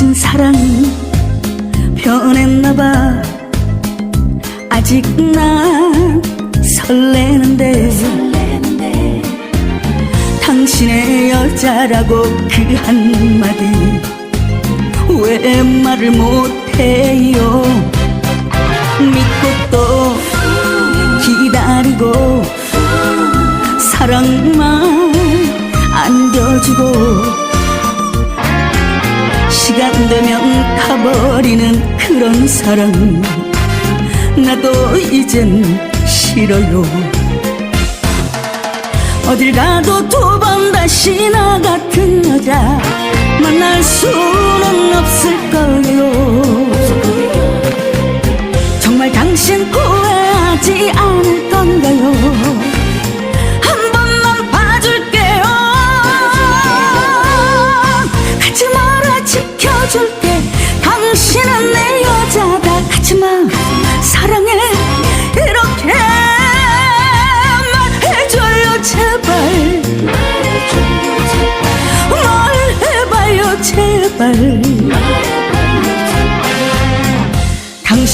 미친 사랑이 변했나봐. 아직 난 설레는데, 설레는데 당신의 여자라고 그 한마디. 왜 말을 못해요? 믿고 또 기다리고 사랑만 안겨주고. 시간 되면 가버리는 그런 사랑. 나도 이젠 싫어요. 어딜 가도 두 번 다시 나 같은 여자 만날 수는 없을 거예요. 정말 당신 후회하지 않을 건가요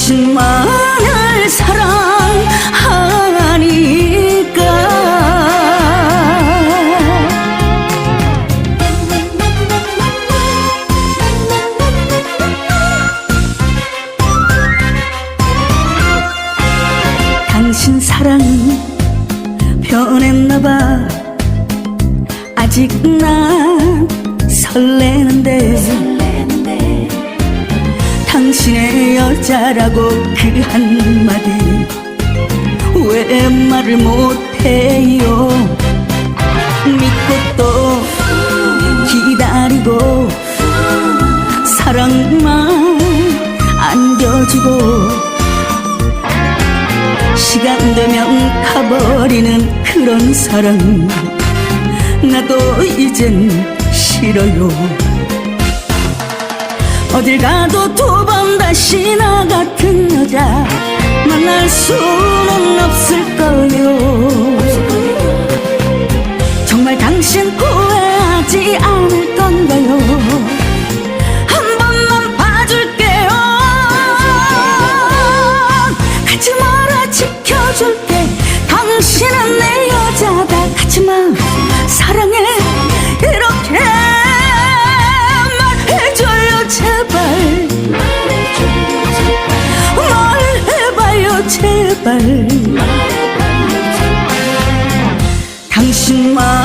당신만을 사랑하니까. 당신 사랑 변했나봐. 아직 난 설레는데 당신의 여자라고 그 한마디. 왜 말을 못해요? 믿고 또 기다리고 사랑만 안겨주고 시간 되면 가버리는 그런 사랑. 나도 이젠 싫어요 어딜 가도 두 번 다시 나 같은 여자 만날 수는 없을 거예요. 정말 당신 후회하지 않을 건가요 제발. 당신만